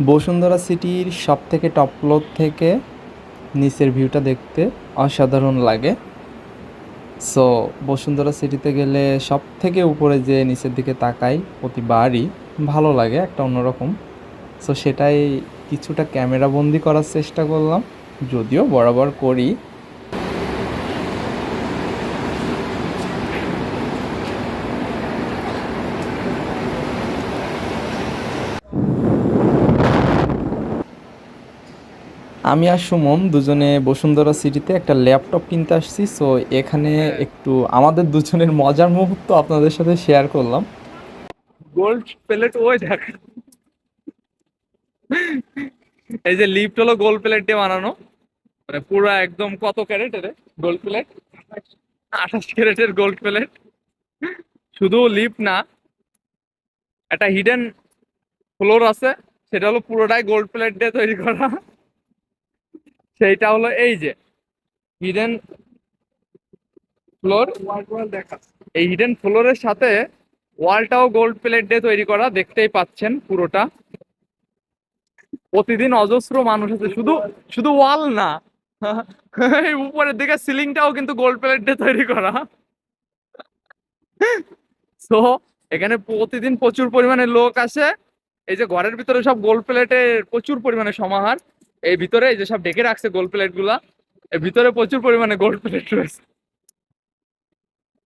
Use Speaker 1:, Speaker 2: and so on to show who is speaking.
Speaker 1: বসুন্ধরা সিটির সব থেকে টপ ফ্লোর থেকে নিচের ভিউটা দেখতে অসাধারণ লাগে। সো বসুন্ধরা সিটিতে গেলে সব থেকে উপরে যে নিচের দিকে তাকাই প্রতিবারই ভালো লাগে একটা অন্যরকম। সো সেটাই কিছুটা ক্যামেরা বন্দি করার চেষ্টা করলাম, যদিও বরাবর করি। আমি আর সুমন দুজনে বসুন্ধরা সিটিতে একটা ল্যাপটপ কিনতে আসছি সো এখানে একটু আমাদের দুজনের মজার মুহূর্ত আপনাদের সাথে শেয়ার করলাম।
Speaker 2: গোল্ড প্লেট ওই দেখ। এই যে লিফট হলো গোল্ড প্লেট দিয়ে বানানো। মানে পুরো একদম কত ক্যারেটের গোল্ড প্লেট আঠাশ ক্যারেটের গোল্ড প্লেট শুধু লিফট না একটা হিডেন ফ্লোর আছে সেটা হলো পুরোটাই গোল্ড প্লেট দিয়ে তৈরি করা। সেইটা হলো এই যে হিডেন ফ্লোর এই হিডেন ফ্লোরের সাথে ওয়ালটাও গোল্ড প্লেট দিয়ে তৈরি করা, দেখতেই পাচ্ছেন পুরোটা। প্রতিদিন অজস্র মানুষ আছে, শুধু শুধু ওয়াল না উপরের দিকে সিলিংটাও কিন্তু গোল্ড প্লেট দিয়ে তৈরি করা। সো এখানে প্রতিদিন প্রচুর পরিমাণে লোক আসে, এই যে ঘরের ভিতরে সব গোল্ড প্লেটের প্রচুর পরিমাণে সমাহার। এই ভিতরে যেসব ঢেকে রাখছে গোল্ড প্লেটগুলা, এর ভিতরে প্রচুর পরিমাণে গোল্ড প্লেট রয়েছে।